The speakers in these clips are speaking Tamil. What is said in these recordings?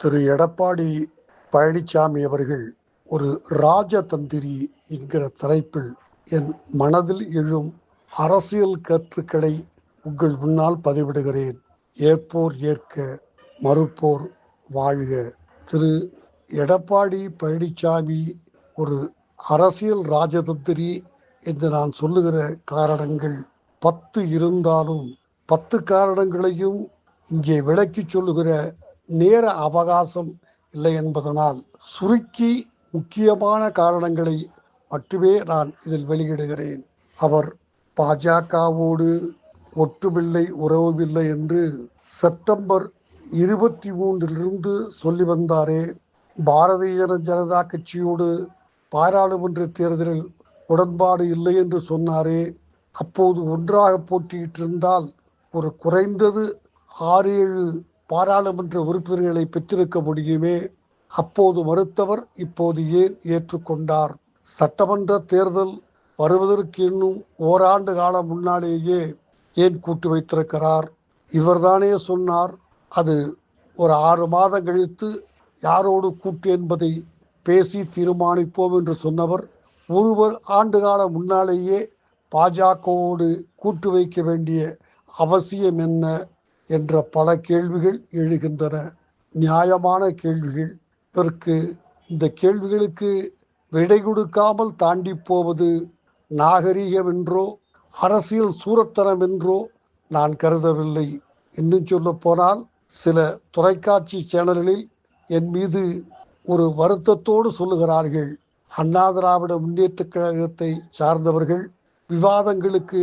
திரு எடப்பாடி பழனிசாமி அவர்கள் ஒரு ராஜதந்திரி என்கிற தலைப்பில் என் மனதில் எழும் அரசியல் கருத்துக்களை உங்கள் முன்னால் பதிவிடுகிறேன். ஏற்போர் ஏற்க மறுப்போர் வாழ்க. திரு எடப்பாடி பழனிசாமி ஒரு அரசியல் ராஜதந்திரி என்று நான் சொல்லுகிற காரணங்கள் பத்து இருந்தாலும் பத்து காரணங்களையும் இங்கே விளக்கி சொல்லுகிற நேர அவகாசம் இல்லை என்பதனால் சுருக்கி முக்கியமான காரணங்களை மட்டுமே நான் இதில் வெளியிடுகிறேன். அவர் பாஜகவோடு ஒற்றுமில்லை உறவுமில்லை என்று செப்டம்பர் இருபத்தி மூன்றிலிருந்து சொல்லி வந்தாரே. பாரதிய ஜனதா கட்சியோடு பாராளுமன்ற தேர்தலில் உடன்பாடு இல்லை என்று சொன்னாரே. அப்போது ஒன்றாக போட்டியிட்டிருந்தால் ஒரு குறைந்தது ஆறு ஏழு பாராளுமன்ற உறுப்பினர்களை பெற்றிருக்க முடியுமே? அப்போது மறுத்தவர் இப்போது ஏன் ஏற்றுக்கொண்டார்? சட்டமன்ற தேர்தல் வருவதற்கு இன்னும் ஓராண்டு காலம் முன்னாலேயே ஏன் கூட்டு வைத்திருக்கிறார்? இவர்தானே சொன்னார் அது ஒரு ஆறு மாதம் கழித்து யாரோடு கூட்டு என்பதை பேசி தீர்மானிப்போம் என்று சொன்னவர் ஒருவர் ஆண்டு காலம் முன்னாலேயே பாஜகவோடு கூட்டு வைக்க வேண்டிய அவசியம் என்ன? என்ற பல கேள்விகள் எழுகின்றன. நியாயமான கேள்விகள். இதற்கு இந்த கேள்விகளுக்கு விடை கொடுக்காமல் தாண்டி போவது நாகரீகம் என்றோ அரசியல் சூரத்தனம் என்றோ நான் கருதவில்லை. இன்னும் சொல்ல போனால் சில தொலைக்காட்சி சேனல்களில் என் மீது ஒரு வருத்தத்தோடு சொல்லுகிறார்கள். அண்ணா திராவிட முன்னேற்ற கழகத்தை சார்ந்தவர்கள் விவாதங்களுக்கு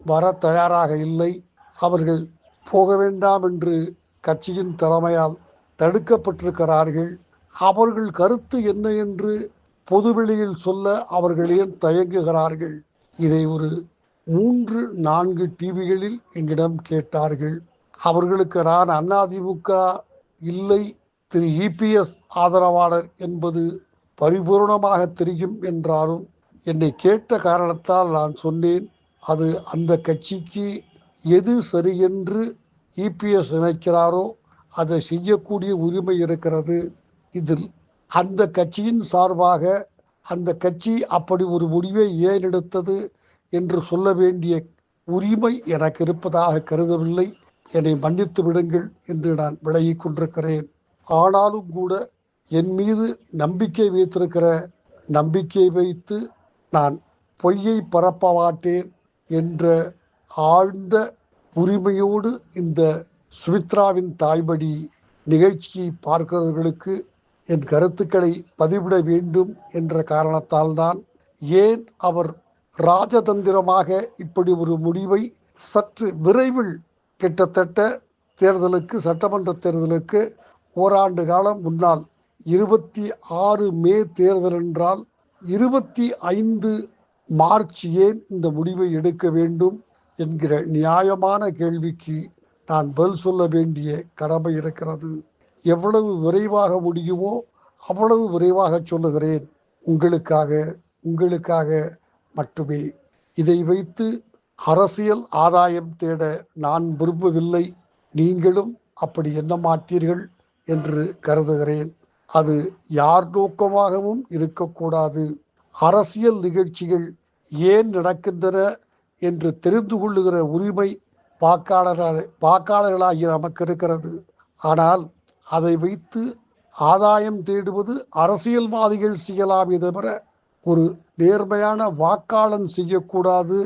வர தயாராக இல்லை. அவர்கள் போக வேண்டாம் என்று கட்சியின் தலைமையால் தடுக்கப்பட்டிருக்கிறார்கள். அவர்கள் கருத்து என்ன என்று பொதுவெளியில் சொல்ல அவர்கள் ஏன் தயங்குகிறார்கள்? இதை ஒரு மூன்று நான்கு டிவிகளில் என்னிடம் கேட்டார்கள். அவர்களுக்கு நான் அதிமுக இல்லை திரு. இபிஎஸ் ஆதரவாளர் என்பது பரிபூர்ணமாக தெரியும் என்றாலும் என்னை கேட்ட காரணத்தால் நான் சொன்னேன். அது அந்த கட்சிக்கு எது சரி என்று இபிஎஸ் நினைக்கிறாரோ அதை செய்யக்கூடிய உரிமை இருக்கிறது இதில். அந்த கட்சியின் சார்பாக அந்த கட்சி அப்படி ஒரு முடிவை ஏன் எடுத்தது என்று சொல்ல வேண்டிய உரிமை எனக்கு இருப்பதாக கருதவில்லை. என்னை மன்னித்து விடுங்கள் என்று நான் விலகிக் கொண்டிருக்கிறேன். ஆனாலும் கூட என் மீது நம்பிக்கை வைத்திருக்கிற நம்பிக்கை வைத்து நான் பொய்யை பரப்ப மாட்டேன் என்ற ஆழ்ந்த உரிமையோடு இந்த சுமித்ராவின் தாய்மடி நிகழ்ச்சியை பார்க்கிறவர்களுக்கு என் கருத்துக்களை பதிவிட வேண்டும் என்ற காரணத்தால்தான் ஏன் அவர் ராஜதந்திரமாக இப்படி ஒரு முடிவை சற்று விரைவில் கிட்டத்தட்ட தேர்தலுக்கு சட்டமன்ற தேர்தலுக்கு ஓராண்டு காலம் முன்னால் இருபத்தி ஆறு மே தேர்தல் என்றால் இருபத்தி ஐந்து மார்ச் ஏன் இந்த முடிவை எடுக்க வேண்டும்? என்கிற நியாயமான கேள்விக்கு நான் பதில் சொல்ல வேண்டிய கடமை இருக்கிறது. எவ்வளவு விரைவாக முடியுமோ அவ்வளவு விரைவாக சொல்லுகிறேன். உங்களுக்காக உங்களுக்காக மட்டுமே. இதை வைத்து அரசியல் ஆதாயம் தேட நான் விரும்பவில்லை. நீங்களும் அப்படி எண்ண மாட்டீர்கள் என்று கருதுகிறேன். அது யார் நோக்கமாகவும் இருக்கக்கூடாது. அரசியல் நிகழ்ச்சிகள் ஏன் நடக்கின்றன? என்று தெரிந்து கொள்ளுகிற உரிமை வாக்காளராக வாக்காளர்களாகிய நமக்கு இருக்கிறது. ஆனால் அதை வைத்து ஆதாயம் தேடுவது அரசியல்வாதிகள் செய்யலாமே தவிர ஒரு நேர்மையான வாக்காளன் செய்யக்கூடாது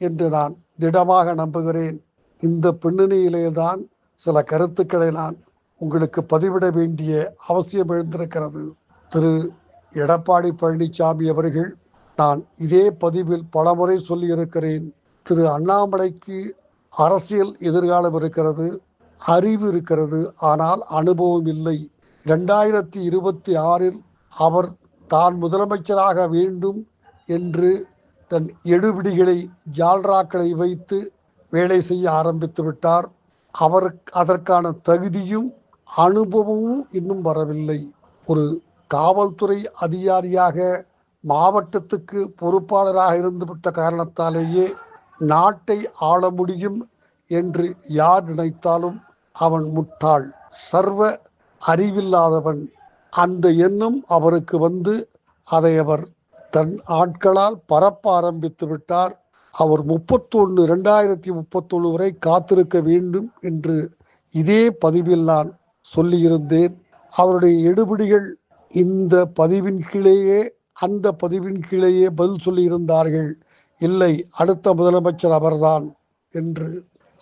என்று நான் திடமாக நம்புகிறேன். இந்த பின்னணியிலே தான் சில கருத்துக்களை நான் உங்களுக்கு பதிவிட வேண்டிய அவசியம் எழுந்திருக்கிறது. திரு. எடப்பாடி பழனிசாமி அவர்கள் நான் இதே பதிவில் பலமுறை சொல்லியிருக்கிறேன். திரு அண்ணாமலைக்கு அரசியல் எதிர்காலம் இருக்கிறது அறிவு இருக்கிறது ஆனால் அனுபவம் இல்லை. ரெண்டாயிரத்தி இருபத்தி ஆறில் அவர் தான் முதலமைச்சராக வேண்டும் என்று தன் எடுபிடிகளை ஜால்ராக்களை வைத்து வேலை செய்ய ஆரம்பித்து விட்டார். அவர் அதற்கான தகுதியும் அனுபவமும் இன்னும் வரவில்லை. ஒரு காவல்துறை அதிகாரியாக மாவட்டத்துக்கு பொறுப்பாளராக இருந்துவிட்ட காரணத்தாலேயே நாட்டை ஆள முடியும் என்று யார் நினைத்தாலும் அவன் முட்டாள். சர்வ அறிவில்லாதவன். அந்த எண்ணம் அவருக்கு வந்து அதை அவர் தன் ஆட்களால் பரப்ப ஆரம்பித்து விட்டார். அவர் முப்பத்தொன்று ரெண்டாயிரத்தி முப்பத்தொன்று வரை காத்திருக்க வேண்டும் என்று இதே பதிவில் நான் சொல்லியிருந்தேன். அவருடைய எடுபிடிகள் இந்த பதிவின் கீழேயே அந்த பதிவின் கீழேயே பதில் சொல்லியிருந்தார்கள். இல்லை அடுத்த முதலமைச்சர் அவர்தான் என்று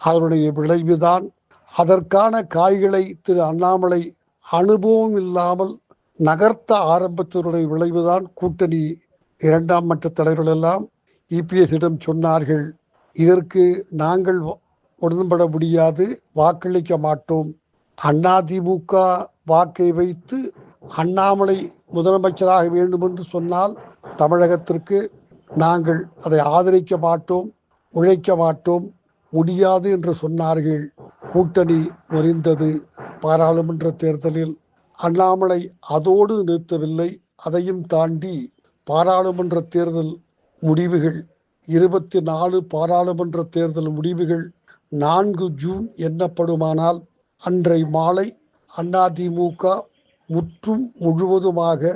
அவருடைய விளைவுதான். அதற்கான காய்களை திரு அண்ணாமலை அனுபவம் இல்லாமல் நகர்த்த ஆரம்பத்தினுடைய விளைவுதான் கூட்டணி. இரண்டாம் மட்ட தலைவர்கள் எல்லாம் இபிஎஸ்ஸிடம் சொன்னார்கள். இதற்கு நாங்கள் உடன்பட முடியாது வாக்களிக்க மாட்டோம். அதிமுக வாக்கை வைத்து அண்ணாமலை முதலமைச்சராக வேண்டும் என்று சொன்னால் தமிழகத்திற்கு நாங்கள் அதை ஆதரிக்க மாட்டோம் உழைக்க மாட்டோம் முடியாது என்று சொன்னார்கள். கூட்டணி முறிந்தது. பாராளுமன்ற தேர்தலில் அண்ணாமலை அதோடு நிறுத்தவில்லை. அதையும் தாண்டி பாராளுமன்ற தேர்தல் முடிவுகள் இருபத்தி நாலு பாராளுமன்ற தேர்தல் முடிவுகள் நான்கு ஜூன் எண்ணப்படுமானால் அன்றை மாலை அதிமுக முற்றும் முழுவதுமாக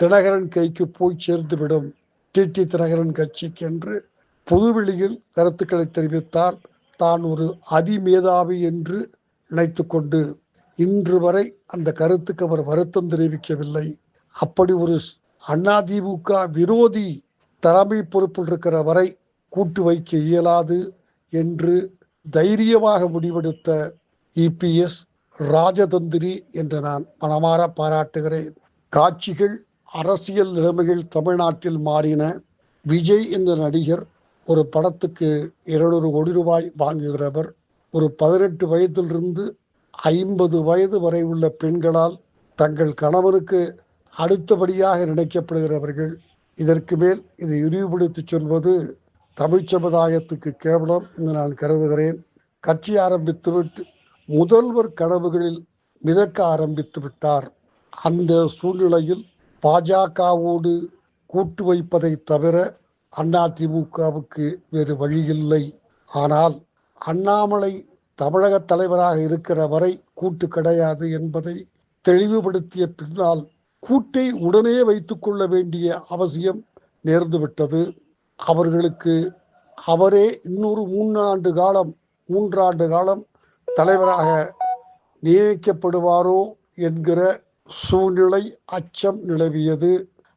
தினகரன் கைக்கு போய் சேர்ந்துவிடும். டிடி தினகரன் கட்சிக்கு என்று பொதுவெளியில் கருத்துக்களை தெரிவித்தார். தான் ஒரு அதிமேதாவி என்று நினைத்து கொண்டு இன்று வரை அந்த கருத்துக்கு அவர் வருத்தம் தெரிவிக்கவில்லை. அப்படி ஒரு அதிமுக விரோதி தலைமை பொறுப்பில் இருக்கிற வரை கூட்டு வைக்க இயலாது என்று தைரியமாக முடிவெடுத்த இபிஎஸ் ராஜதந்திரி என்று நான் மனமாற பாராட்டுகிறேன். காட்சிகள் அரசியல் நிலைமைகள் தமிழ்நாட்டில் மாறின. விஜய் என்ற நடிகர் ஒரு படத்துக்கு இருநூறு கோடி ரூபாய் வாங்குகிறவர். ஒரு பதினெட்டு வயதிலிருந்து ஐம்பது வயது வரை உள்ள பெண்களால் தங்கள் கணவனுக்கு அடுத்தபடியாக நினைக்கப்படுகிறவர்கள். இதற்கு மேல் இதை இழிவுபடுத்தி சொல்வது தமிழ் சமுதாயத்துக்கு கேவலம் என்று நான் கருதுகிறேன். கட்சி ஆரம்பித்துவிட்டு முதல்வர் கனவுகளில் மிதக்க ஆரம்பித்து விட்டார். அந்த சூழ்நிலையில் பாஜகவோடு கூட்டு வைப்பதை தவிர அதிமுகவுக்கு வேறு வழியில்லை. ஆனால் அண்ணாமலை தமிழக தலைவராக இருக்கிற வரை கூட்டு கிடையாது என்பதை தெளிவுபடுத்திய பின்னால் கூட்டை உடனே வைத்துக்கொள்ள வேண்டிய அவசியம் நேர்ந்துவிட்டது அவர்களுக்கு அவரே இன்னொரு மூன்றாண்டு காலம் மூன்றாண்டு காலம் தலைவராக நியமிக்கப்படுவாரோ என்கிற சூழ்நிலை அச்சம் நிலவியது.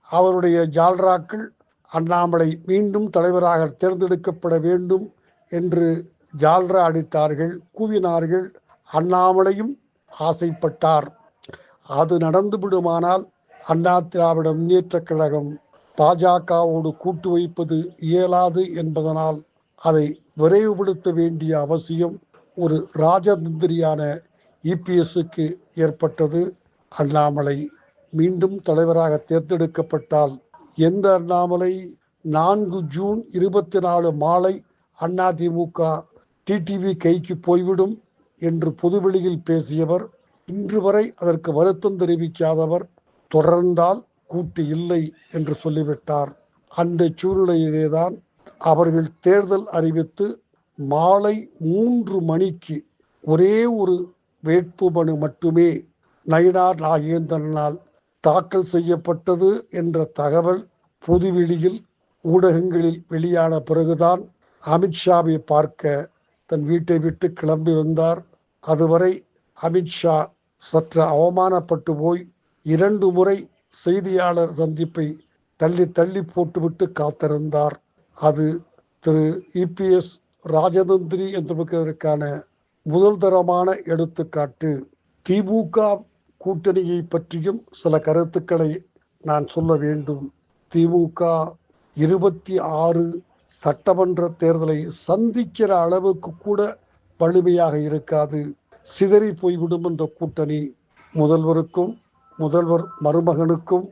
அவருடைய ஜால்ராக்கள் அண்ணாமலை மீண்டும் தலைவராக தேர்ந்தெடுக்கப்பட வேண்டும் என்று ஜால்ரா அடித்தார்கள் கூவினார்கள். அண்ணாமலையும் ஆசைப்பட்டார். அது நடந்து விடுமானால் அண்ணா திராவிட முன்னேற்றக் கழகம் பாஜகவோடு கூட்டு வைப்பது இயலாது என்பதனால் அதை விரைவுபடுத்த வேண்டிய அவசியம் ஒரு ராஜதந்திரியான இபிஎஸ்க்கு ஏற்பட்டது அண்ணாமலை. மீண்டும் தலைவராக தேர்ந்தெடுக்கப்பட்டால் எந்த அண்ணாமலை? நான்கு ஜூன் இருபத்தி நாலு மாலை அதிமுக டிடிவி கைக்கு போய்விடும் என்று பொதுவெளியில் பேசியவர். இன்று வரை அதற்கு வருத்தம் தெரிவிக்காதவர். தொடர்ந்தால் கூட்டு இல்லை என்று சொல்லிவிட்டார். அந்த சூழ்நிலையிலேதான் அவர்கள் தேர்தல் அறிவித்து மாலை மூன்று மணிக்கு ஒரே ஒரு வேட்புமனு மட்டுமே நயினார் நாகேந்திரனால் தாக்கல் செய்யப்பட்டது என்ற தகவல் பொதுவெளியில் ஊடகங்களில் வெளியான பிறகுதான் அமித்ஷாவை பார்க்க தன் வீட்டை விட்டு கிளம்பி வந்தார். அதுவரை அமித்ஷா சற்று அவமானப்பட்டு போய் இரண்டு முறை செய்தியாளர் சந்திப்பை தள்ளி தள்ளி போட்டுவிட்டு காத்திருந்தார். அது திரு இபிஎஸ் ராஜதந்திரி என்பதற்கான முதல் தரமான எடுத்துக்காட்டு திமுக கூட்டணியை பற்றியும் சில கருத்துக்களை நான் சொல்ல வேண்டும். திமுக இருபத்தி ஆறு சட்டமன்ற தேர்தலை சந்திக்கிற அளவுக்கு கூட வலிமையாக இருக்காது. சிதறி போய்விடும் இந்த கூட்டணி. முதல்வருக்கும் முதல்வர் மருமகனுக்கும்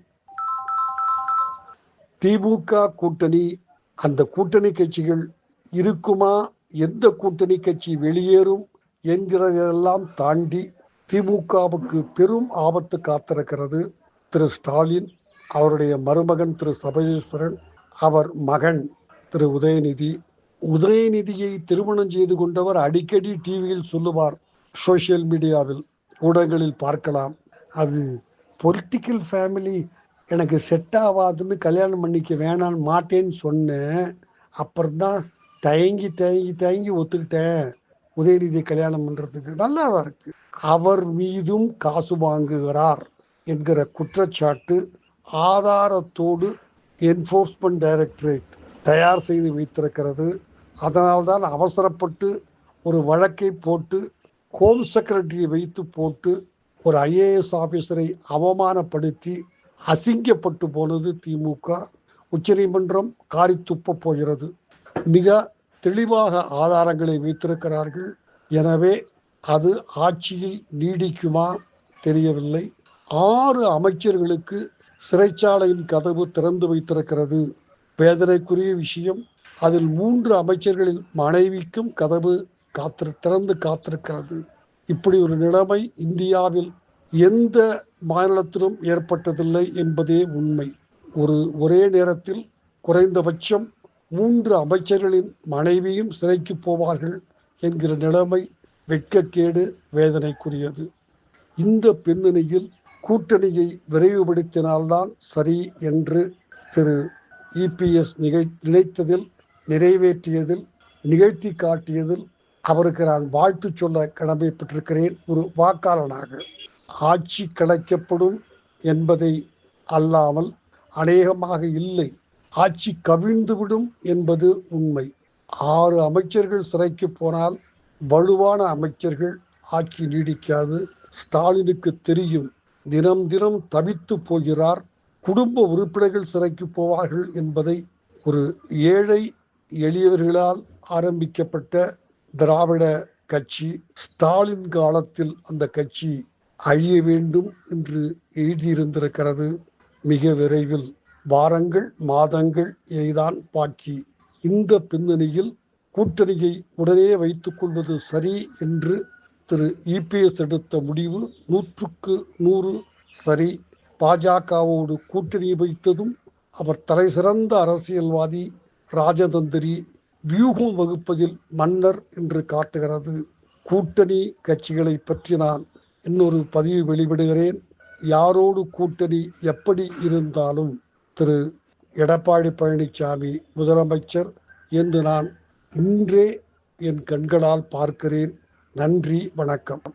திமுக கூட்டணி அந்த கூட்டணி கட்சிகள் இருக்குமா? எந்த கூட்டணி கட்சி வெளியேறும் என்கிறதெல்லாம் தாண்டி திமுகவுக்கு பெரும் ஆபத்து காத்திருக்கிறது திரு ஸ்டாலின் அவருடைய மருமகன் திரு சபேஸ்வரன் அவர் மகன் திரு உதயநிதி. உதயநிதியை திருமணம் செய்து கொண்டவர் அடிக்கடி டிவியில் சொல்லுவார் சோசியல் மீடியாவில் ஊடகங்களில் பார்க்கலாம். அது பொலிட்டிக்கல் ஃபேமிலி. எனக்கு செட் ஆகாதுன்னு கல்யாணம் பண்ணிக்க வேணான்னு மாட்டேன்னு சொன்னேன். அப்புறம்தான் தயங்கி தயங்கி தயங்கி ஒத்துக்கிட்டேன். உதயநிதி கல்யாணம் பண்ணுறதுக்கு நல்லாதான் இருக்கு. அவர் மீதும் காசு வாங்குகிறார் என்கிற குற்றச்சாட்டு ஆதாரத்தோடு என்ஃபோர்ஸ்மெண்ட் டைரக்டரேட் தயார் செய்து வைத்திருக்கிறது. அதனால்தான் அவசரப்பட்டு ஒரு வழக்கை போட்டு ஹோம் செக்ரட்டரியை வைத்து போட்டு ஒரு ஐஏஎஸ் ஆஃபீஸரை அவமானப்படுத்தி அசிங்கப்பட்டு போனது திமுக உச்சநீதிமன்றம் காரி துப்ப போகிறது. மிக தெளிவாக ஆதாரங்களை வைத்திருக்கிறார்கள். எனவே அது ஆட்சியில் நீடிக்குமா தெரியவில்லை. ஆறு அமைச்சர்களுக்கு சிறைச்சாலையின் கதவு திறந்து வைத்திருக்கிறது. வேதனைக்குரிய விஷயம் அதில் மூன்று அமைச்சர்களின் மனைவிக்கும் கதவு காத்திரு திறந்து காத்திருக்கிறது. இப்படி ஒரு நிலைமை இந்தியாவில் எந்த மாநிலத்திலும் ஏற்பட்டதில்லை என்பதே உண்மை. ஒரு ஒரே நேரத்தில் குறைந்தபட்சம் மூன்று அமைச்சர்களின் மனைவியும் சிறைக்கு போவார்கள் என்கிற நிலைமை வெட்கக்கேடு வேதனைக்குரியது. இந்த பின்னணியில் கூட்டணியை விரைவுபடுத்தினால்தான் சரி என்று திரு. இபிஎஸ் நிகழ் நினைத்ததில் நிறைவேற்றியதில் நிகழ்த்தி காட்டியதில் அவருக்கு நான் வாழ்த்து சொல்ல கடமைப்பட்டிருக்கிறேன் ஒரு வாக்காளனாக. ஆட்சி கலைக்கப்படும் என்பதை அல்லாமல் அநேகமாக இல்லை. ஆட்சி கவிழ்ந்துவிடும் என்பது உண்மை. ஆறு அமைச்சர்கள் சிறைக்கு போனால் வலுவான அமைச்சர்கள் ஆட்சி நீடிக்காது. ஸ்டாலினுக்கு தெரியும் தினம் தினம் தவித்து போகிறார் குடும்ப உறுப்பினர்கள் சிறைக்கு போவார்கள் என்பதை ஒரு ஏழை எளியவர்களால் ஆரம்பிக்கப்பட்ட திராவிட கட்சி ஸ்டாலின் காலத்தில் அந்த கட்சி அழிய வேண்டும் என்று எழுதியிருந்திருக்கிறது. மிக விரைவில். வாரங்கள் மாதங்கள் இதைதான் பாக்கி. இந்த பின்னணியில் கூட்டணியை உடனே வைத்துக் கொள்வது சரி என்று திரு. இபிஎஸ் எடுத்த முடிவு நூற்றுக்கு நூறு சரி. பாஜகவோடு கூட்டணி வைத்ததும் அவர் தலை சிறந்த அரசியல்வாதி ராஜதந்திரி வியூகம் வகுப்பதில் மன்னர் என்று காட்டுகிறது. கூட்டணி கட்சிகளை பற்றி நான் இன்னொரு பதிவு வெளிவிடுகிறேன் யாரோடு கூட்டணி எப்படி இருந்தாலும். திரு எடப்பாடி பழனிசாமி முதலமைச்சர் என்று நான் இன்றே என் கண்களால் பார்க்கிறேன். நன்றி வணக்கம்.